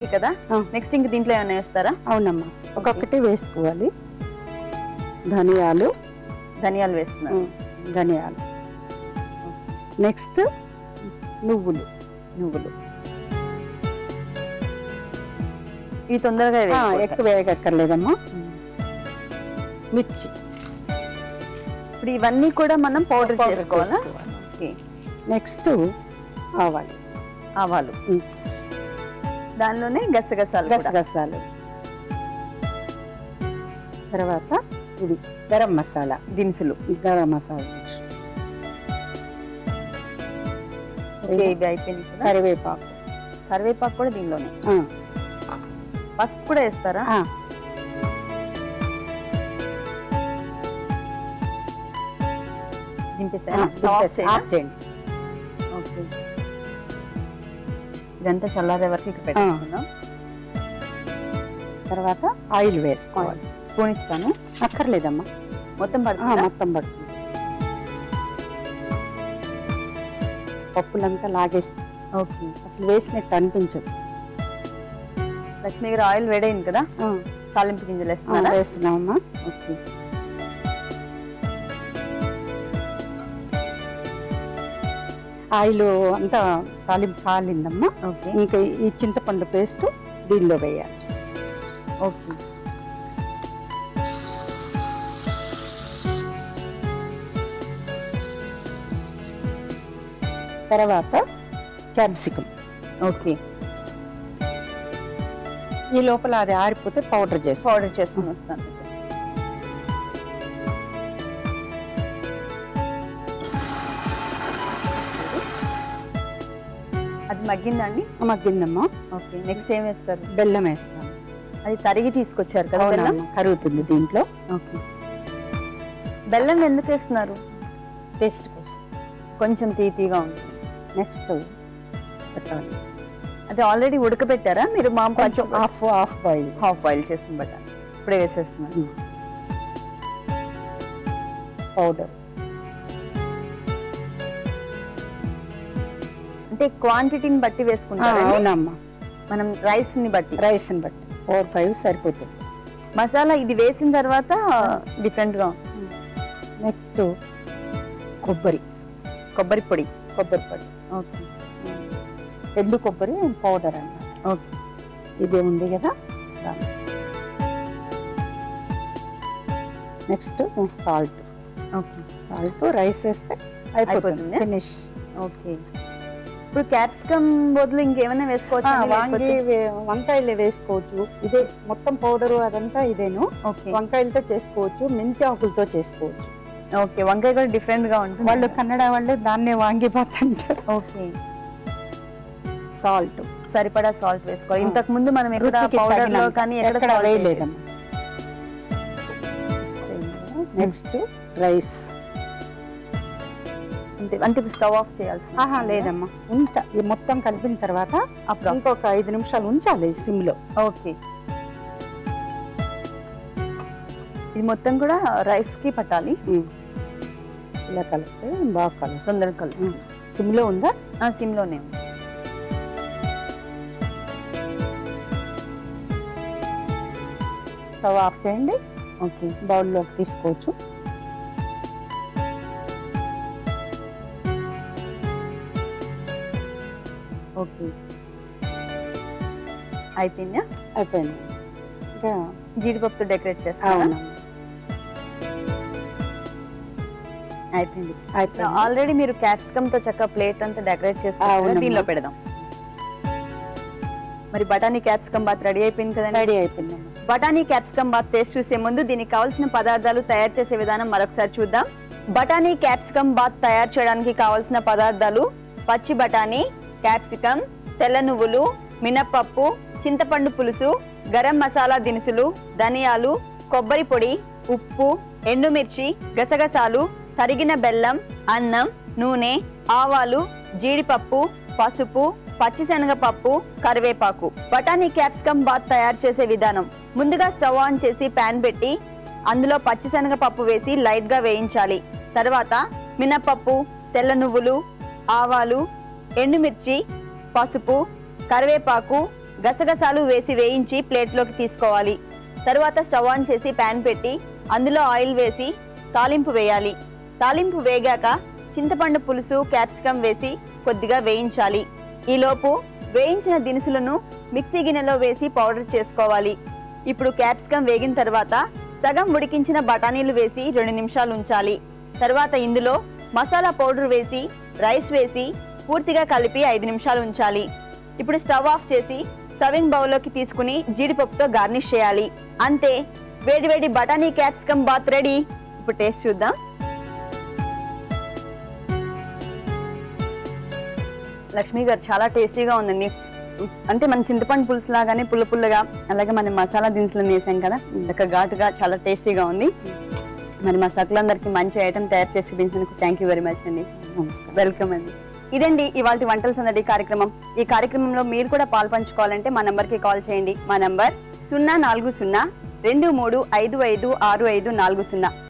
కదా. నెక్స్ట్ ఇంక దీంట్లో ఏమైనా వేస్తారా? అవునమ్మా. ఒక్కొక్కటి వేసుకోవాలి. ధనియాలు. ధనియాలు వేస్తున్నారు. ఉమ్, ధనియాలు. నెక్స్ట్ నువ్వులు. నువ్వులు. ఇవి తొందరగా. ఎక్కువ వేగక్కర్లేదమ్మా మిర్చి. ఇప్పుడు ఇవన్నీ కూడా మనం పౌడర్ చేసుకోవాలా? నెక్స్ట్ ఆవాలు. ఆవాలు. దానిలోనే గసగసాలు. గసగసాలు. తర్వాత ఇది గరం మసాలా దినుసులు గరం మసాలా. ఇవి అయిపోయినాయి కదా? కరివేపాకు. కరివేపాకు కూడా దీనిలోనే? పసుపు కూడా వేస్తారా? దింపేసారా? ఆఫ్ చేయండి. ఇదంతా చల్లారే వరకు ఇక్కడ పెట్టుకుందాం. తర్వాత ఆయిల్ వేసుకోవాలి. స్పూన్ ఇస్తాను. అక్కర్లేదమ్మా. మొత్తం పడుతుందా? మొత్తం పడుతుంది. పప్పులంతా లాగేస్తుంది ఓకే. అసలు వేసినట్టు అనిపించదు. లక్ష్మి గారు ఆయిల్ వేడైంది కదా? తాలింపు గింజలు వేస్తున్నారా? వేస్తున్నామమ్మా. ఓకే. ఆయిల్ అంతా తాలింపు కాలిందమ్మా ఓకే. ఇంకా ఈ చింతపండు పేస్ట్ దీనిలో వేయాలి. ఓకే. తర్వాత క్యాప్సికం. ఓకే. ఈ లోపల అది ఆరిపోతే పౌడర్ చేసి పౌడర్ చేసుకుని వస్తాను. మగ్గిందండి? మగ్గిందమ్మా. ఓకే నెక్స్ట్ ఏం వేస్తారు? బెల్లం వేస్తాను అది తరిగి తీసుకొచ్చారు కదా బెల్లం? కరుగుతుంది దీంట్లో. ఓకే. బెల్లం ఎందుకు వేస్తున్నారు? టేస్ట్ కోసం. కొంచెం తీతీగా ఉంటుంది నెక్స్ట్ పెట్టాలి అది ఆల్రెడీ ఉడకబెట్టారా? మీరు మా కొంచెం half half boil half boil చేసుకుని బట్టారు ఇప్పుడే వేసేస్తున్నారు. పౌడర్. అంటే క్వాంటిటీని బట్టి వేసుకుంటారు అవునమ్మా. మనం రైస్ని బట్టి. రైస్ని బట్టి. ఫోర్ ఫైవ్ సరిపోతుంది. మసాలా ఇది వేసిన తర్వాత డిఫరెంట్గా నెక్స్ట్ కొబ్బరి. కొబ్బరి పొడి. కొబ్బరి పొడి. ఓకే. ఎండు కొబ్బరి పౌడర్ అన్నమాట. ఓకే. ఇది ఉంది కదా? Next salt okay. Salt rice వేస్తే అయిపోతుందా? Finish okay. ఇప్పుడు క్యాప్సికమ్ బదులు ఇంకేమైనా వేసుకోవచ్చు వంకాయలు వేసుకోవచ్చు. ఇదే మొత్తం పౌడర్ అదంతా ఇదేను. వంకాయలతో చేసుకోవచ్చు మెంతి ఆకులతో చేసుకోవచ్చు. ఓకే వంకాయ కూడా డిఫరెంట్గా ఉంటుంది. వాళ్ళు కన్నడ వాళ్ళే దాన్నే వాంగిపాత్ అంటారు. ఓకే. సాల్ట్. సరిపడా సాల్ట్ వేసుకోవాలి. ఇంతకు ముందు మనం ఎక్కడ పౌడర్లో. కానీ ఎక్కడ వేయలేదమ్మా. Next rice. అంతే అంటే స్టవ్ ఆఫ్ చేయాల్సి ఆహా లేదమ్మా. ఉంట ఈ మొత్తం కలిపిన తర్వాత అప్పుడు ఇంకొక ఐదు నిమిషాలు ఉంచాలి సిమ్లో ఓకే. ఇది మొత్తం కూడా రైస్కి పట్టాలి ఇలా కలిపితే బాగా కలుసు సిమ్లో ఉందా? ఆ సిమ్లోనే ఉంది. స్టవ్ ఆఫ్ చేయండి ఓకే బౌల్లోకి తీసుకోవచ్చు ఓకే. అయిపోయిందా? అయిపోయింది. ఇంకా జీడిపప్పుతో డెకరేట్ చేస్తారా? అవునమ్మా అయిపోయింది. అయిపోయింది. ఆల్రెడీ మీరు క్యాప్సికమ్తో చక్కగా ప్లేట్ అంతా డెకరేట్ అవునమ్మా. దీనిలో పెడదాం. మరి బఠానీ క్యాప్సికమ్ బాత్ రెడీ అయిపోయింది కదండి? రెడీ అయిపోయిందమ్మా బఠానీ క్యాప్సికమ్ బాత్ టేస్ట్ చూసే ముందు దీనికి కావాల్సిన పదార్థాలు తయారు చేసే విధానం మరొకసారి చూద్దాం. బఠానీ క్యాప్సికమ్ బాత్ తయారు చేయడానికి కావాల్సిన పదార్థాలు పచ్చి బఠానీ క్యాప్సికమ్ తెల్ల నువ్వులు మినప్పప్పు చింతపండు పులుసు గరం మసాలా దినుసులు ధనియాలు కొబ్బరి పొడి ఉప్పు ఎండుమిర్చి గసగసాలు తరిగిన బెల్లం అన్నం నూనె ఆవాలు జీడిపప్పు పసుపు పచ్చిశనగపప్పు కరివేపాకు. బఠానీ క్యాప్సికమ్ బాత్ తయారు చేసే విధానం. ముందుగా స్టవ్ ఆన్ చేసి పాన్ పెట్టి అందులో పచ్చిశనగపప్పు వేసి లైట్గా వేయించాలి. తర్వాత మినపప్పు తెల్ల నువ్వులు ఆవాలు ఎండుమిర్చి పసుపు కరివేపాకు గసగసాలు వేసి వేయించి ప్లేట్లోకి తీసుకోవాలి. తరువాత స్టవ్ ఆన్ చేసి ప్యాన్ పెట్టి అందులో ఆయిల్ వేసి తాలింపు వేయాలి. తాలింపు వేగాక చింతపండు పులుసు క్యాప్సికం వేసి కొద్దిగా వేయించాలి. ఈలోపు వేయించిన దినుసులను మిక్సీ గిన్నెలో వేసి పౌడర్ చేసుకోవాలి. ఇప్పుడు క్యాప్సికం వేగిన తర్వాత సగం ఉడికించిన బఠానీలు వేసి రెండు నిమిషాలు ఉంచాలి. తర్వాత ఇందులో మసాలా పౌడర్ వేసి రైస్ వేసి పూర్తిగా కలిపి ఐదు నిమిషాలు ఉంచాలి. ఇప్పుడు స్టవ్ ఆఫ్ చేసి సర్వింగ్ బౌల్లోకి తీసుకుని జీడిపప్పుతో గార్నిష్ చేయాలి. అంతే. వేడివేడి బఠానీ క్యాప్సికమ్ బాత్ రెడీ. ఇప్పుడు టేస్ట్ చూద్దాం. లక్ష్మి గారు చాలా టేస్టీగా ఉందండి. అంటే మన చింతపండు పులుసు లాగానే పుల్ల పుల్లగా అలాగే మన మసాలా దినుసులు వేసాం కదా. ఇంకా ఘాటుగా చాలా టేస్టీగా ఉంది. మరి మా సకులందరికీ మంచి ఐటమ్ తయారు చేసి చూపించినందుకు థ్యాంక్ యూ వెరీ మచ్ అండి. వెల్కమ్ అండి. ఇదండి ఇవాళ వంటల సందడి కార్యక్రమం. ఈ కార్యక్రమంలో మీరు కూడా పాల్పంచుకోవాలంటే మా నంబర్కి కాల్ చేయండి. మా నంబర్ సున్నా నాలుగు సున్నా రెండు మూడు ఐదు ఐదు ఆరు ఐదు నాలుగు సున్నా.